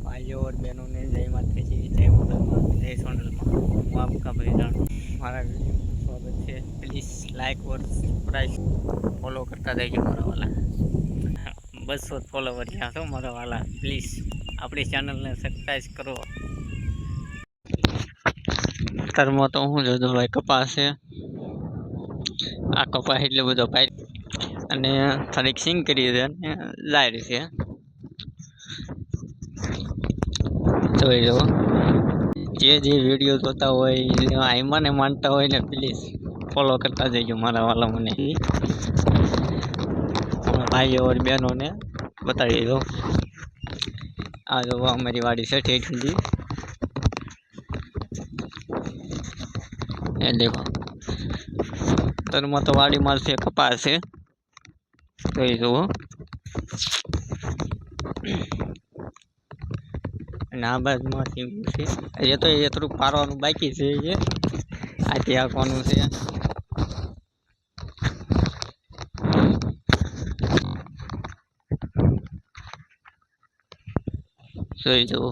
ભાઈઓ બહેનોને જય માતાજી જય મોગલમાં જય સોનલમાં હું આપકા ભાઈજાણ મારા વિડીયોમાં સ્વાગત છે please like or subscribe follow કરતા જજો મારા વાલા બસો ફોલોવર થયા છો મારા વાલા પ્લીઝ આપણી ચેનલને સબસ્ક્રાઈબ કરો અત્યારમાં તો હું જોજો ભાઈ કપાસ છે આ કપાસ એટલે બધો ભાઈ અને થોડીક સિંગ કરી છે અને લાયરી છે. જોઈ જુઓ જે જે વીડિયો જોતા હોય આઈમાં ને માનતા હોય ને પ્લીઝ ફોલો કરતા જજો મારા વાલા મને. ભાઈઓ और બહેનોને બતાવી દો. આ જો અમારી વાડી છે ઠેઠ સુધી. એ દેખો. તરમાં તો વાડીમાં છે, કપાસ છે. જોઈ જુઓ. અને આ બાજુમાં સીંગું છે. એ તો એ થોડુંક પારવાનું બાકી છે એ આથી આપવાનું છે. જોઈ જુઓ.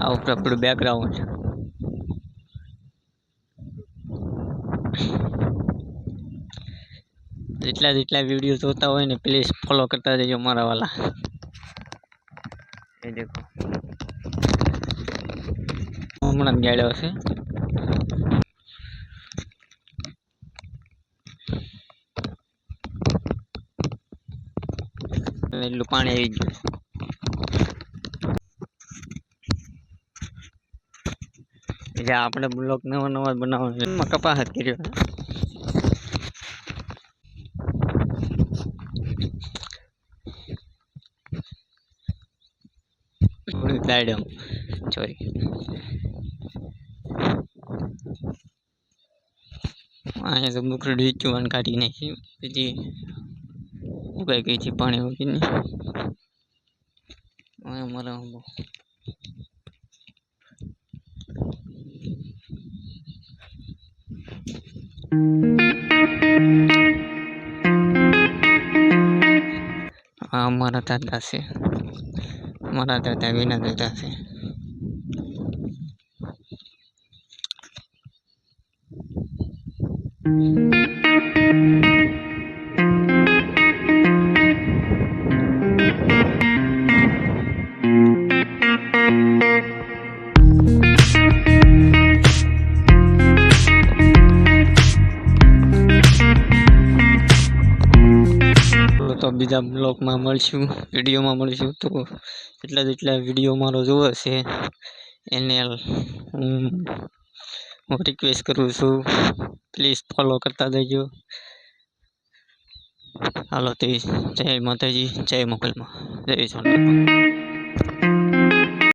આ ઉપર આપણું બેકગ્રાઉન્ડ જેટલા જેટલા વીડિયો જોતા હોય ને પ્લીઝ ફોલો કરતા જજો મારા વાલા. એ દેખો. હમણાં ગાડ્યો છે એટલું પાણી આવી ગયું. એટલે આપણે બ્લોક નવા નવા બનાવવાનો એમાં કપાસ જ કર્યો છે થોડીક દાડમ. જોઈ અહીંયા તો મુકરડી ચુવાન કાઢી નાખી. પછી ઉગાઈ ગઈ છે પાણી ઉગીને અહીંયા મારા બહુ આ અમારા દાદા છે. મારા દાદા વિના દાદા છે તો બીજા બ્લોગમાં મળશું, વિડીયોમાં મળશું. તો જેટલા જેટલા વીડિયો મારો જોવે છે, એને હું રિક્વેસ્ટ કરું છું પ્લીઝ ફોલો કરતા જજો હાલો, તે જય માતાજી, જય મોગલમાં. જય સોનલમાં